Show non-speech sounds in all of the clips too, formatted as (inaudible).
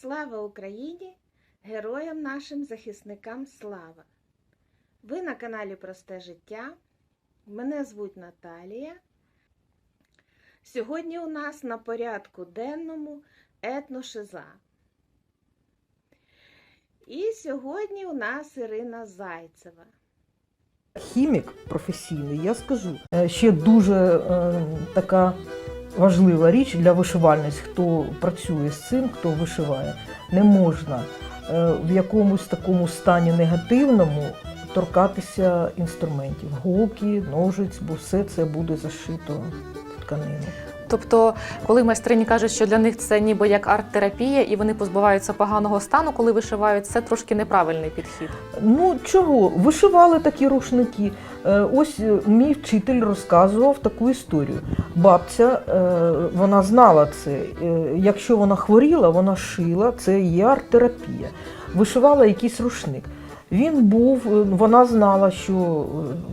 Слава Україні! Героям нашим захисникам слава! Ви на каналі Просте життя. Мене звуть Наталія. Сьогодні у нас на порядку денному етношиза. І сьогодні у нас Ірина Зайцева. Хімік професійний, я скажу, е, ще дуже е, така важлива річ для вишивальниць, хто працює з цим, хто вишиває. Не можна е, в якомусь такому стані негативному торкатися інструментів, голки, ножиць, бо все це буде зашито в тканину. Тобто, коли майстрині кажуть, що для них це ніби як арт-терапія, і вони позбуваються поганого стану, коли вишивають, це трошки неправильний підхід. Ну чого? Вишивали такі рушники. Е, Ось е, мій вчитель розказував таку історію. Бабця, е, вона знала це. Якщо вона хворіла, вона шила, це є арт-терапія. Вишивала якийсь рушник. Він був, вона знала, що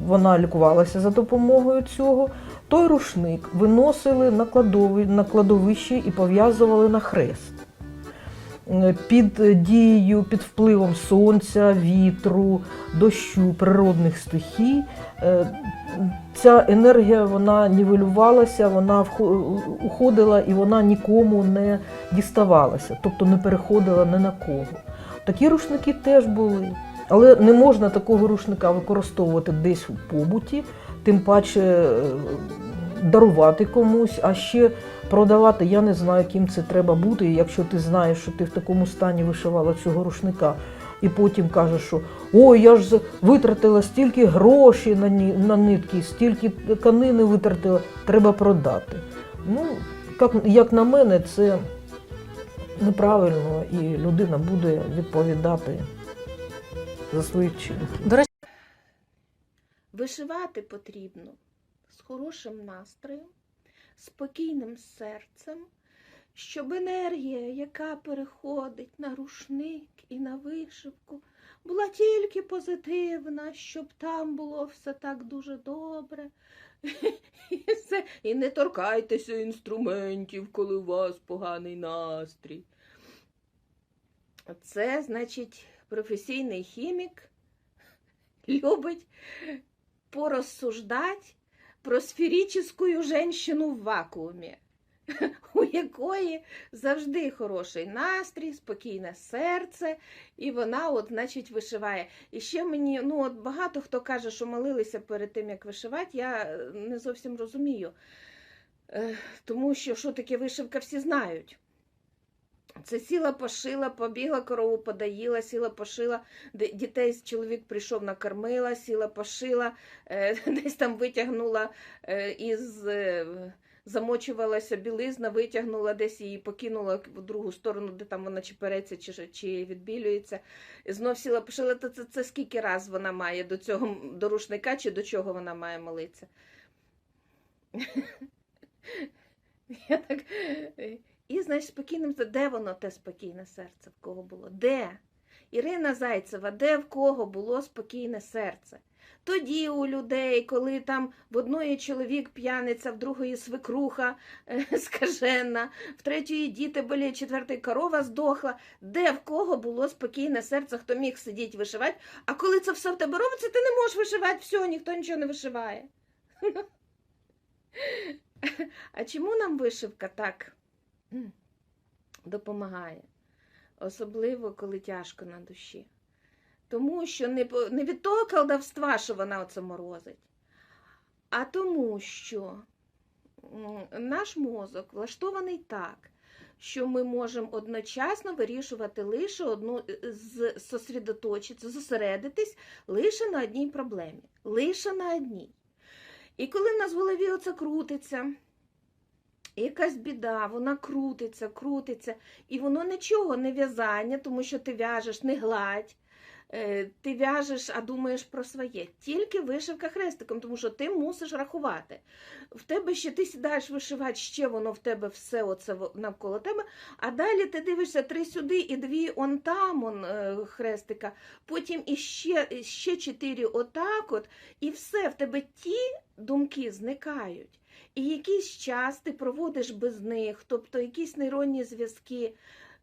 вона лікувалася за допомогою цього. Той рушник виносили на кладови- на кладовище і пов'язували на хрест. Е, Під дією, під впливом сонця, вітру, дощу, природних стихій. е, Ця енергія вона нівелювалася, вона уходила і вона нікому не діставалася, тобто не переходила ні на кого. Такі рушники теж були. Але не можна такого рушника використовувати десь у побуті, тим паче е, дарувати комусь, а ще продавати. Я не знаю, ким це треба бути. Якщо ти знаєш, що ти в такому стані вишивала цього рушника, і потім кажеш, що ой, я ж витратила стільки грошей на, ні- на нитки, стільки тканини витратила, треба продати. Ну, як, як на мене, це неправильно, і людина буде відповідати за свої вчинки. Вишивати потрібно з хорошим настроєм, спокійним серцем, щоб енергія, яка переходить на рушник і на вишивку, була тільки позитивна, щоб там було все так дуже добре. (laughs) І, все. і не торкайтеся інструментів, коли у вас поганий настрій. Це, значить, професійний хімік любить порозсуждать про сферическую женщину в вакуумі, (laughs) у якої завжди хороший настрій, спокійне серце, і вона, от, значить, вишиває. І ще мені, ну, от багато хто каже, що молилися перед тим, як вишивати, я е, не зовсім розумію. Е, Тому що що таке вишивка, всі знають. Це сіла пошила, побігла, корову подаїла, сіла пошила, дітей чоловік прийшов, накормила, сіла пошила, е, (laughs) десь там витягнула е, із. е, Замочувалася білизна, витягнула десь її, покинула в другу сторону, де там вона чи переться, чи, чи відбілюється. Знов сіла пошила. То це, це скільки раз вона має до цього до рушника, чи до чого вона має молитися? (laughs) Я так... І, значить, спокійним, де воно те спокійне серце, в кого було? Де? Ірина Зайцева, де в кого було спокійне серце? Тоді у людей, коли там в одної чоловік п'яниця, в другої свекруха (laughs) е, скажена, в третьої діти були, четвертої корова здохла, де в кого було спокійне серце, хто міг сидіти вишивати, а коли це все в тебе робиться, ти не можеш вишивати, все, ніхто нічого не вишиває. (laughs) А чому нам вишивка так (clears throat) допомагає? Особливо, коли тяжко на душі. Тому що не, не від того колдовства, що вона оце морозить, а тому, що наш мозок влаштований так, що ми можемо одночасно вирішувати лише одну е, з сосредоточитися, зосередитись лише на одній проблемі. Лише на одній. І коли в нас в голові оце крутиться, якась біда, вона крутиться, крутиться, і воно нічого не в'язання, тому що ти в'яжеш не гладь, е, ти в'яжеш, а думаєш про своє. Тільки вишивка хрестиком, тому що ти мусиш рахувати. В тебе ще ти сідаєш вишивати, ще воно в тебе все оце навколо тебе, а далі ти дивишся три сюди і дві он там он, е, хрестика, потім іще, ще чотири отак от, і все, в тебе ті думки зникають. І якийсь час ти проводиш без них, тобто якісь нейронні зв'язки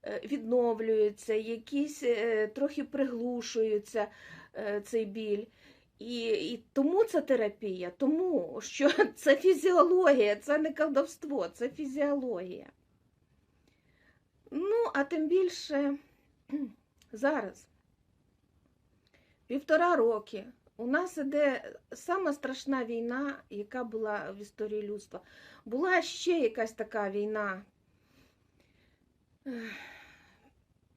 е, відновлюються, якісь е, трохи приглушуються е, цей біль. І, і тому це терапія, тому що (laughs) це фізіологія, це не колдовство, це фізіологія. Ну, а тим більше (clears throat) зараз, півтора роки, у нас іде сама страшна війна, яка була в історії людства. Була ще якась така війна.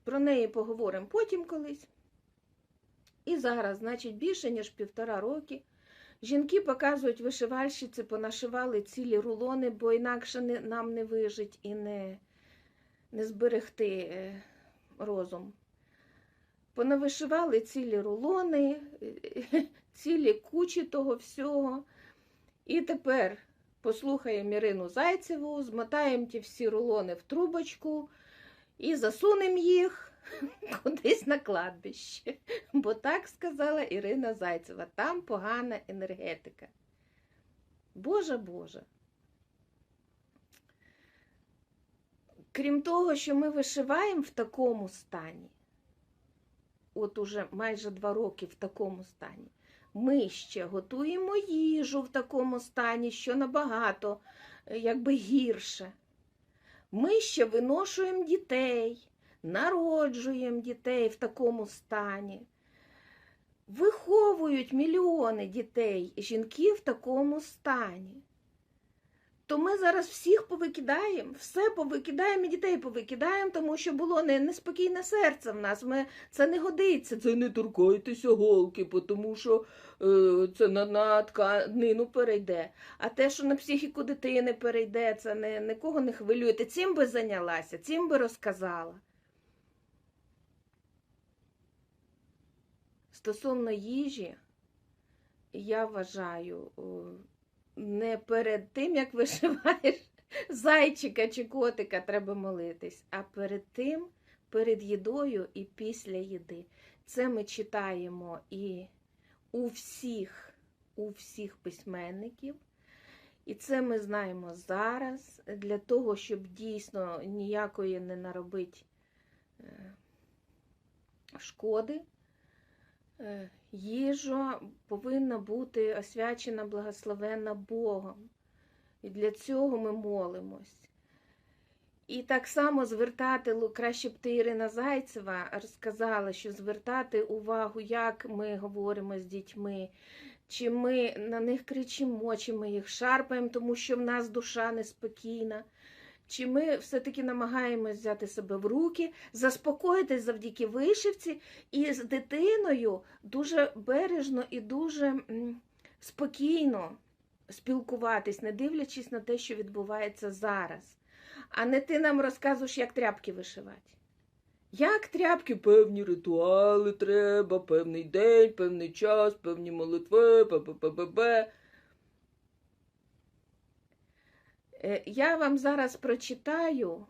Про неї поговоримо потім колись. І зараз, значить, більше ніж півтора роки. Жінки показують вишивальщиці, понашивали цілі рулони, бо інакше нам не вижить і не, не зберегти е, розум. Понавишивали цілі рулони, (laughs) цілі кучі того всього. І тепер послухаємо Ірину Зайцеву, змотаємо ті всі рулони в трубочку і засунемо їх (laughs) кудись на кладбище. Бо так сказала Ірина Зайцева, там погана енергетика. Боже Боже. Крім того, що ми вишиваємо в такому стані, от уже майже два роки в такому стані, ми ще готуємо їжу в такому стані, що набагато е, якби гірше. Ми ще виношуємо дітей, народжуємо дітей в такому стані. Виховують мільйони дітей, жінки в такому стані. То ми зараз всіх повикидаємо, все повикидаємо і дітей повикидаємо, тому що було не, неспокійне серце в нас. Ми, це не годиться. Це не торкайтеся голки, тому що е, це на, на тканину перейде. А те, що на психіку дитини перейде, це не, нікого не хвилює. Ти цим би зайнялася, цим би розказала. Стосовно їжі, я вважаю, о, не перед тим, як вишиваєш (laughs) зайчика чи котика, треба молитись, а перед тим, перед їдою і після їди. Це ми читаємо і у всіх, у всіх письменників. І це ми знаємо зараз для того, щоб дійсно ніякої не наробити е, шкоди. Е, Їжа повинна бути освячена, благословенна Богом. І для цього ми молимось. І так само звертати, краще б ти Ірина Зайцева розказала, що звертати увагу, як ми говоримо з дітьми, чи ми на них кричимо, чи ми їх шарпаємо, тому що в нас душа неспокійна. Чи ми все-таки намагаємось взяти себе в руки, заспокоїтись завдяки вишивці і з дитиною дуже бережно і дуже спокійно спілкуватись, не дивлячись на те, що відбувається зараз. А не ти нам розказуєш, як тряпки вишивати. Як тряпки, певні ритуали треба, певний день, певний час, певні молитви, п-п-п-п-п. Е, Я вам зараз прочитаю,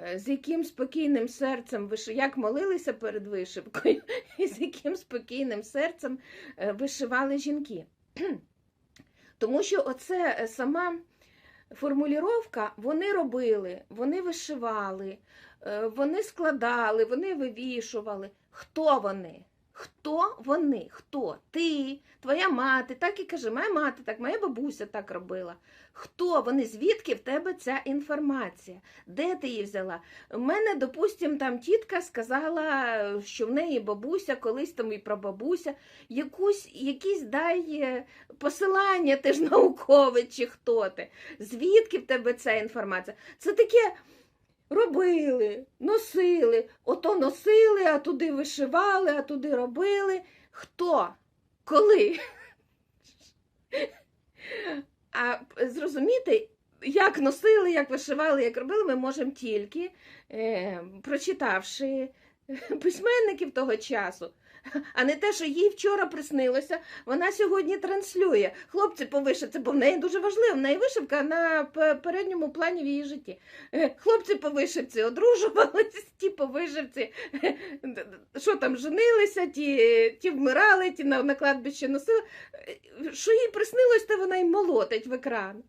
е, з яким спокійним серцем виш... як молилися перед вишивкою, (laughs) і з яким спокійним серцем е, вишивали жінки. (clears throat) Тому що оце е, сама формулювання вони робили, вони вишивали, е, вони складали, вони вивішували. Хто вони? Хто вони? Хто? Ти, твоя мати, так і каже, моя мати так, моя бабуся так робила. Хто вони? Звідки в тебе ця інформація? Де ти її взяла? У мене, допустим, там тітка сказала, що в неї бабуся, колись там і прабабуся, якусь, якісь дай е, посилання, ти ж науковець чи хто ти. Звідки в тебе ця інформація? Це таке робили, носили, ото носили, а туди вишивали, а туди робили. Хто? Коли? А зрозуміти, як носили, як вишивали, як робили, ми можемо тільки е, прочитавши (laughs) письменників того часу. А не те, що їй вчора приснилося, вона сьогодні транслює. Хлопці по вишивці, бо в неї дуже важливо, в неї вишивка на передньому плані в її житті. Е, Хлопці по вишивці одружувались, ті по вишивці, е, що там, женилися, ті, ті вмирали, ті на, на кладбище носили. Е, Що їй приснилось, те вона й молотить в екран.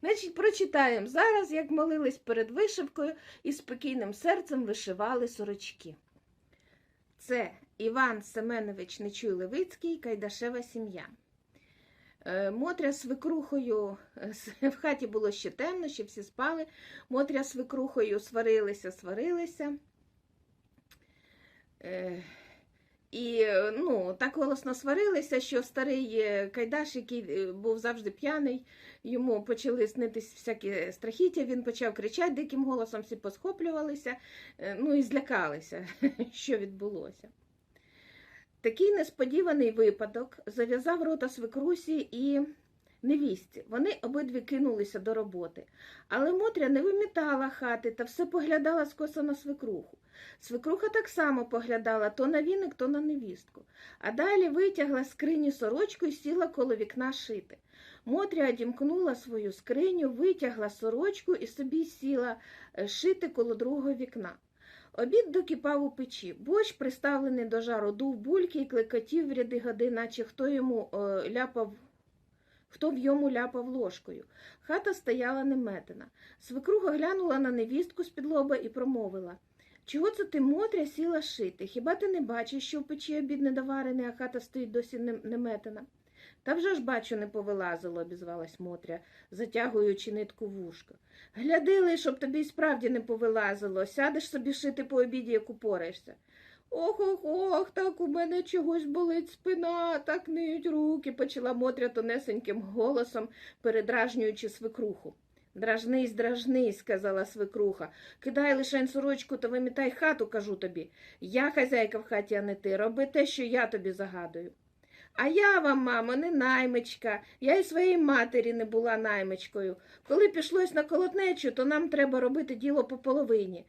Значить, прочитаємо зараз, як молились перед вишивкою і спокійним серцем вишивали сорочки. Це Іван Семенович Нечуй Левицький, Кайдашева сім'я. Е, Мотря з свекрухою, е, (laughs) в хаті було ще темно, ще всі спали. Мотря з викрухою сварилися, сварилися. І ну, так голосно сварилися, що старий е, Кайдаш, який е, був завжди п'яний, йому почали снитись всякі страхіття, він почав кричати диким голосом, всі посхоплювалися, е, ну і злякалися, (laughs) що відбулося. Такий несподіваний випадок зав'язав рота свекрусі і невістці. Вони обидві кинулися до роботи. Але Мотря не вимітала хати та все поглядала скоса на свекруху. Свекруха так само поглядала то на віник, то на невістку. А далі витягла скрині сорочку і сіла коло вікна шити. Мотря одімкнула свою скриню, витягла сорочку і собі сіла е, шити коло другого вікна. Обід докипав у печі. Борщ, приставлений до жару, дув бульки і клекотів в ряди годи, наче хто йому е, ляпав. Хто в йому ляпав ложкою. Хата стояла неметена. Свекруга глянула на невістку з-під лоба і промовила Чого це ти, Мотря, сіла шити? Хіба ти не бачиш, що в печі обід недоварений, а хата стоїть досі неметена? Та вже ж бачу, не повилазило, обізвалась Мотря, затягуючи нитку в ушко. Гляди, щоб тобі й справді не повилазило. Сядеш собі шити по обіді, як упораєшся. Ох, ох, ох, так у мене чогось болить спина, так ниють руки, почала Мотря тонесеньким голосом, передражнюючи свекруху. Дражнись, дражнись, сказала свекруха. Кидай лишень сорочку та вимітай хату, кажу тобі. Я хазяйка в хаті, а не ти. Роби те, що я тобі загадую. А я вам, мамо, не наймичка. Я й своїй матері не була наймичкою. Коли пішлось на колотнечу, то нам треба робити діло по половині.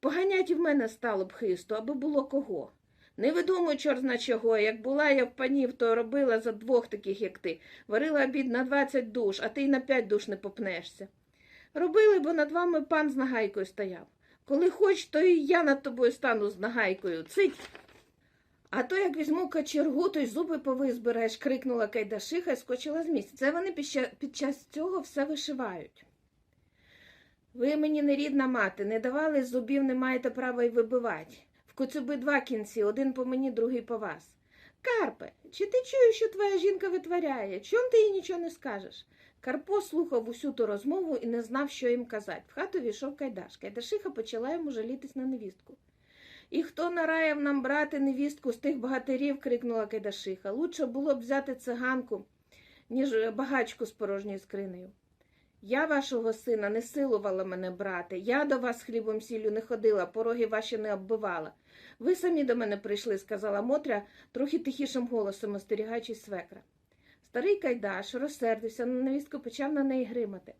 Поганять і в мене стало б хисто, аби було кого. Не видумуй, чорт чого. Як була я в панів, то робила за двох таких, як ти. Варила обід на двадцять душ, а ти й на п'ять душ не попнешся. Робили, бо над вами пан з нагайкою стояв. Коли хоч, то і я над тобою стану з нагайкою. Цить. А то як візьму кочергу, то й зуби повизбираєш, крикнула Кайдашиха і скочила з місця. Це вони під час цього все вишивають. Ви мені не рідна мати, не давали зубів, не маєте права й вибивати. В коцюби два кінці, один по мені, другий по вас. Карпе, чи ти чуєш, що твоя жінка витворяє? Чом ти їй нічого не скажеш? Карпо слухав усю ту розмову і не знав, що їм казати. В хату війшов Кайдаш. Кайдашиха почала йому жалітись на невістку. І хто нараяв нам брати невістку з тих багатирів, крикнула Кайдашиха. Лучше було б взяти циганку, ніж багачку з порожньою скринею. Я вашого сина не силувала мене брати. Я до вас хлібом сіллю не ходила, пороги ваші не оббивала. Ви самі до мене прийшли, сказала Мотря, трохи тихішим голосом, остерігаючись свекра. Старий Кайдаш розсердився на невістку, почав на неї гримати.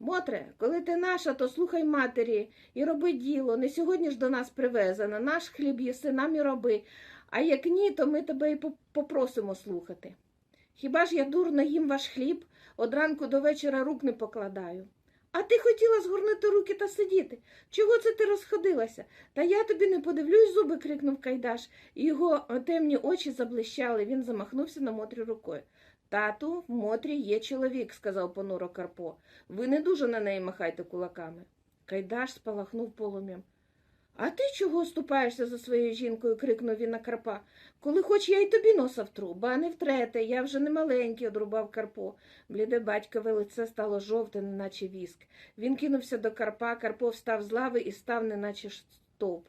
Мотре, коли ти наша, то слухай матері і роби діло. Не сьогодні ж до нас привезено. Наш хліб їси, нам і роби. А як ні, то ми тебе і попросимо слухати. Хіба ж я дурно їм ваш хліб, од ранку до вечора рук не покладаю. А ти хотіла згорнути руки та сидіти. Чого це ти розходилася? Та я тобі не подивлюсь, зуби, крикнув Кайдаш, і його темні очі заблищали. Він замахнувся на Мотрі рукою. Тату, в Мотрі є чоловік, сказав понуро Карпо. Ви не дуже на неї махайте кулаками. Кайдаш спалахнув полум'ям. А ти чого ступаєшся за своєю жінкою? крикнув він на Карпа. Коли хоч я й тобі носа втру, ба не втрете, я вже не маленький, одрубав Карпо. Бліде батькове лице стало жовте, неначе віск. Він кинувся до Карпа, Карпо встав з лави і став, неначе стовп.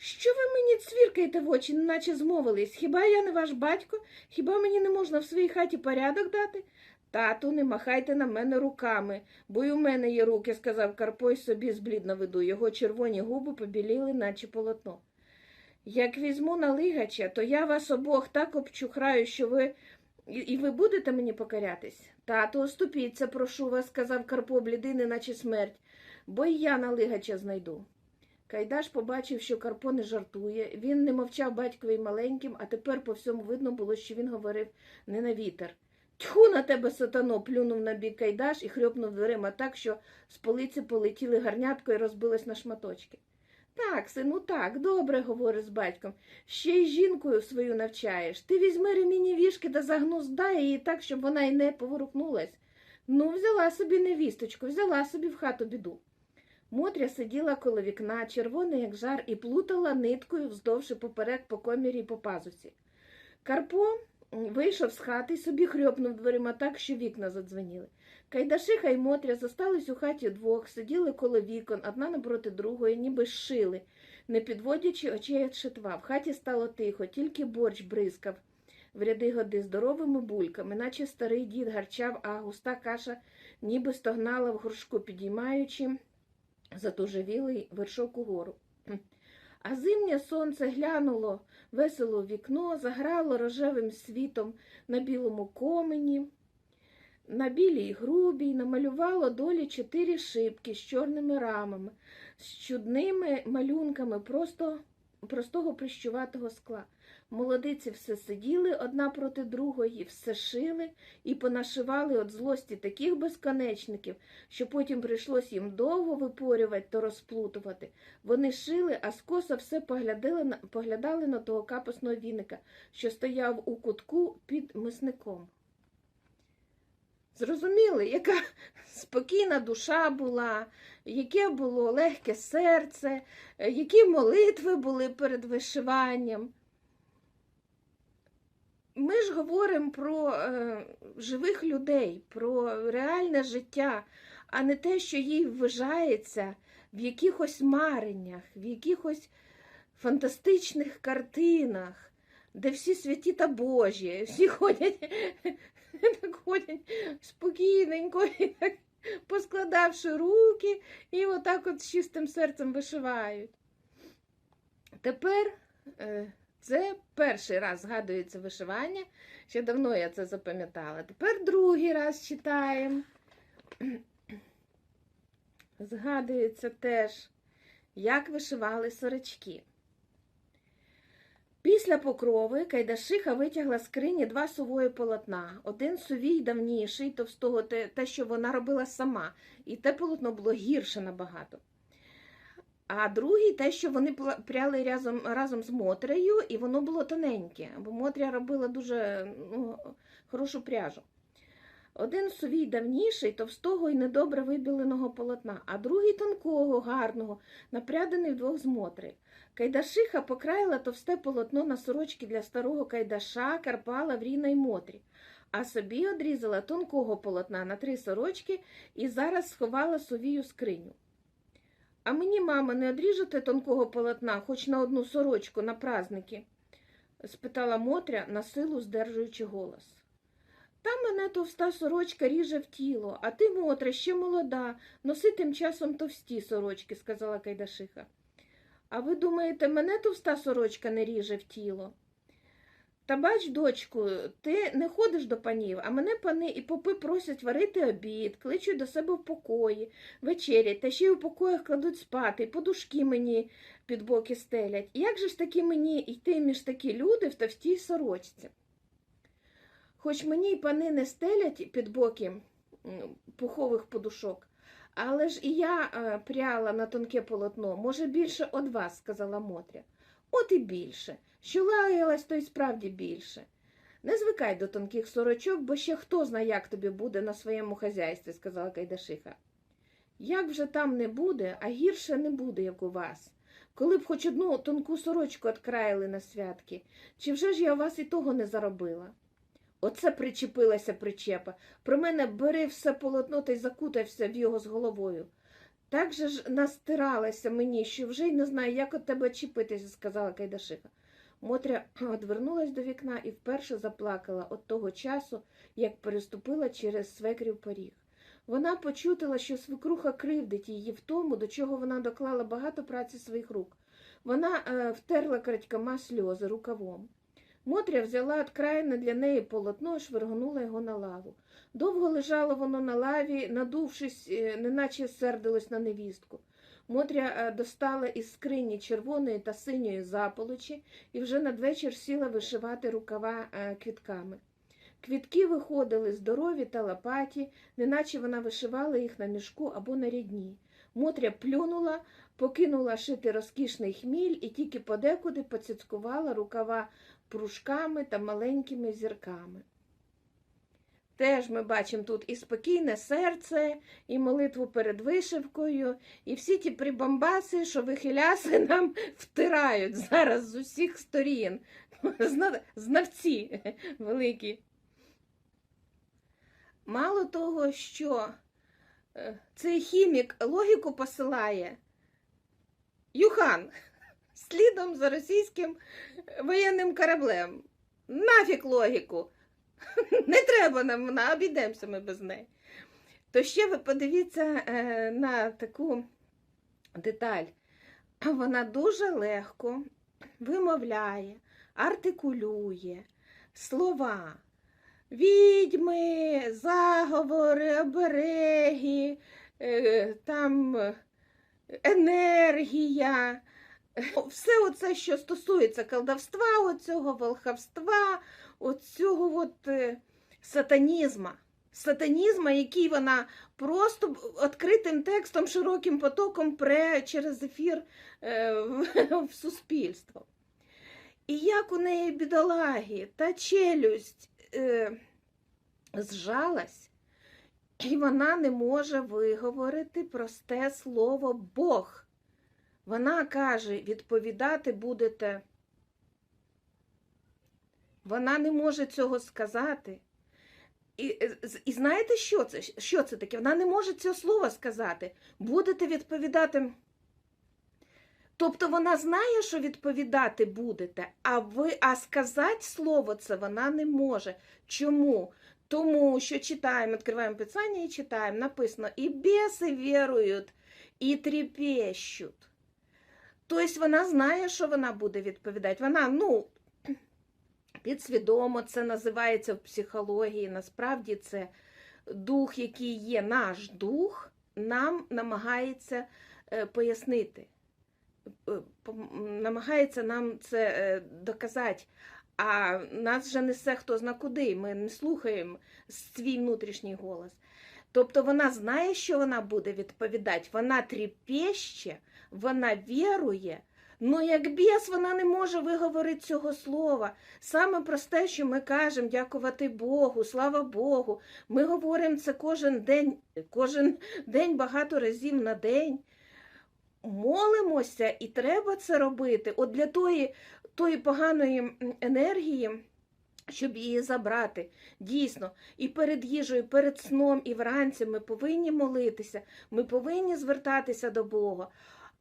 Що ви мені цвіркаєте в очі, неначе змовились? Хіба я не ваш батько? Хіба мені не можна в своїй хаті порядок дати? Тату, не махайте на мене руками, бо й у мене є руки, сказав Карпо й собі зблідно веду. Його червоні губи побіліли, наче полотно. Як візьму на лигача, то я вас обох так обчухраю, що ви. І і ви будете мені покорятись? Тату, оступіться, прошу вас, сказав Карпо блідий, неначе смерть, бо й я на лигача знайду. Кайдаш побачив, що Карпо не жартує. Він не мовчав батькові й маленьким, а тепер по всьому видно було, що він говорив не на вітер. Тьху на тебе, сатано, плюнув на бік Кайдаш і хрьопнув дверима так, що з полиці полетіли гарнятко і розбилось на шматочки. Так, сину, так, добре, говорить з батьком. Ще й жінкою свою навчаєш. Ти візьми ремінні вішки та загнуздай її так, щоб вона й не поворухнулась. Ну, взяла собі невісточку, взяла собі в хату біду. Мотря сиділа коло вікна, червона, як жар, і плутала ниткою вздовж і поперек по комірі й по пазусі. Карпо вийшов з хати і собі хрьопнув дверима так, що вікна задзвеніли. Кайдашиха й Мотря зостались у хаті двох, сиділи коло вікон, одна напроти другої, ніби шили, не підводячи очей від шитва. В хаті стало тихо, тільки борщ бризкав в ряди годи здоровими бульками, наче старий дід гарчав, а густа каша ніби стогнала в горшку, підіймаючи затужевілий вершок угору. А зимнє сонце глянуло весело в вікно, заграло рожевим світом на білому комені, на білій грубій, намалювало долі чотири шибки з чорними рамами, з чудними малюнками просто, простого прищуватого скла. Молодиці все сиділи одна проти другої, все шили і понашивали від злості таких безконечників, що потім прийшлось їм довго випорювати та розплутувати. Вони шили, а скоса все поглядали на, поглядали на того капусного віника, що стояв у кутку під мисником. Зрозуміли, яка спокійна душа була, яке було легке серце, які молитви були перед вишиванням. Ми ж говоримо про е, живих людей, про реальне життя, а не те, що їй вважається в якихось мареннях, в якихось фантастичних картинах, де всі святі та Божі, всі ходять, так ходять спокійненько, і так, поскладавши руки, і отак от з чистим серцем вишивають. Тепер. Е, це перший раз згадується вишивання. Ще давно я це запам'ятала. Тепер другий раз читаємо. Згадується теж, як вишивали сорочки. Після покрови Кайдашиха витягла з скрині два сувої полотна. Один сувій давніший, товстого, те, що вона робила сама, і те полотно було гірше набагато. А другий те, що вони пряли разом, разом з Мотрею, і воно було тоненьке, бо Мотря робила дуже ну, хорошу пряжу. Один сувій давніший, товстого і недобре вибіленого полотна, а другий тонкого, гарного, напрядений вдвох з Мотрею. Кайдашиха покраїла товсте полотно на сорочки для старого кайдаша, Карпа, Лавріна й Мотрі, а собі одрізала тонкого полотна на три сорочки і зараз сховала сувію скриню. А мені, мама, не одріжете тонкого полотна, хоч на одну сорочку на праздники? спитала Мотря, на силу здержуючи голос. Та мене товста сорочка ріже в тіло, а ти, Мотре, ще молода, носи тим часом товсті сорочки, сказала Кайдашиха. А ви думаєте, мене товста сорочка не ріже в тіло? Та бач, дочку, ти не ходиш до панів, а мене пани і попи просять варити обід, кличуть до себе в покої, вечерять, та ще й у покоях кладуть спати, і подушки мені під боки стелять. Як же ж таки мені йти між такі люди в товстій сорочці? Хоч мені й пани не стелять під боки пухових подушок, але ж і я е, пряла на тонке полотно, може, більше од вас, сказала Мотря. От і більше. Що лаялась, то й справді більше. Не звикай до тонких сорочок, бо ще хто зна, як тобі буде на своєму хазяйстві, сказала Кайдашиха. Як вже там не буде, а гірше не буде, як у вас. Коли б хоч одну тонку сорочку откраїли на святки, чи вже ж я у вас і того не заробила? Оце причепилася причепа. Про мене бери все полотно та й закутався в його з головою. Так же ж настиралася мені, що вже й не знаю, як от тебе чіпитися, сказала Кайдашиха. Мотря (clears throat) одвернулась до вікна і вперше заплакала от того часу, як переступила через свекрів поріг. Вона почутила, що свекруха кривдить її в тому, до чого вона доклала багато праці своїх рук. Вона е, втерла крадькома сльози рукавом. Мотря взяла відкраєне для неї полотно і швиргнула його на лаву. Довго лежало воно на лаві, надувшись, е, неначе сердилось на невістку. Мотря е, достала із скрині червоної та синьої заполочі і вже надвечір сіла вишивати рукава е, квітками. Квітки виходили здорові та лопаті, неначе вона вишивала їх на мішку або на рядні. Мотря плюнула, покинула шити розкішний хміль і тільки подекуди поцяцькувала рукава пружками та маленькими зірками. Теж ми бачимо тут і спокійне серце, і молитву перед вишивкою, і всі ті прибамбаси, що вихиляси (laughs) нам втирають зараз з усіх сторін. (laughs) Знавці великі. Мало того, що е, цей хімік логіку посилає, Юхан (laughs) слідом за російським воєнним кораблем. Нафіг логіку. (laughs) Не треба нам, обійдемося ми без неї. То ще ви подивіться е, на таку деталь. Вона дуже легко вимовляє, артикулює слова. Відьми, заговори, обереги, е, там енергія. Все оце, що стосується колдовства, оцього волховства, оцього от, е, сатанізма. Сатанізма, який вона просто відкритим текстом, широким потоком пре через ефір е, в, суспільство. І як у неї бідолаги та челюсть е, зжалась, і вона не може виговорити просте слово Бог. Вона каже, відповідати будете. Вона не може цього сказати. І, е, і знаєте, що це? Що це таке? Вона не може цього слова сказати. Будете відповідати. Тобто вона знає, що відповідати будете, а ви, а сказати слово це вона не може. Чому? Тому що читаємо, відкриваємо Писання і читаємо, написано, і біси вірують, і трепещуть. Тобто вона знає, що вона буде відповідати. Вона, ну, підсвідомо це називається в психології. Насправді це дух, який є наш дух, нам намагається е, пояснити, е, намагається нам це е, доказати. А нас же несе хто зна куди, ми не слухаємо свій внутрішній голос. Тобто вона знає, що вона буде відповідати, вона тріпеще, вона вірує, Ну, як біс, вона не може виговорити цього слова. Саме просте, що ми кажемо, дякувати Богу, слава Богу. Ми говоримо це кожен день, кожен день багато разів на день. Молимося, і треба це робити. От для тої, тої поганої енергії, щоб її забрати. Дійсно, і перед їжею, перед сном, і вранці ми повинні молитися, ми повинні звертатися до Бога.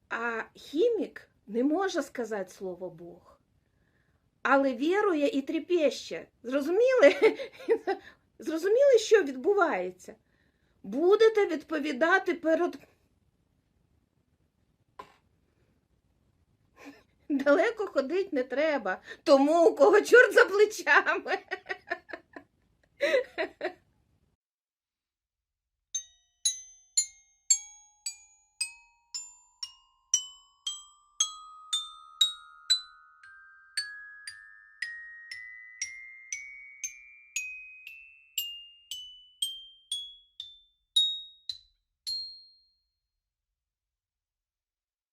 А хімік не може сказати слово Бог, але вірує і трепеще. Зрозуміли? (laughs) Зрозуміли, що відбувається? Будете відповідати перед. (laughs) Далеко ходити не треба, тому у кого чорт за плечами. (laughs)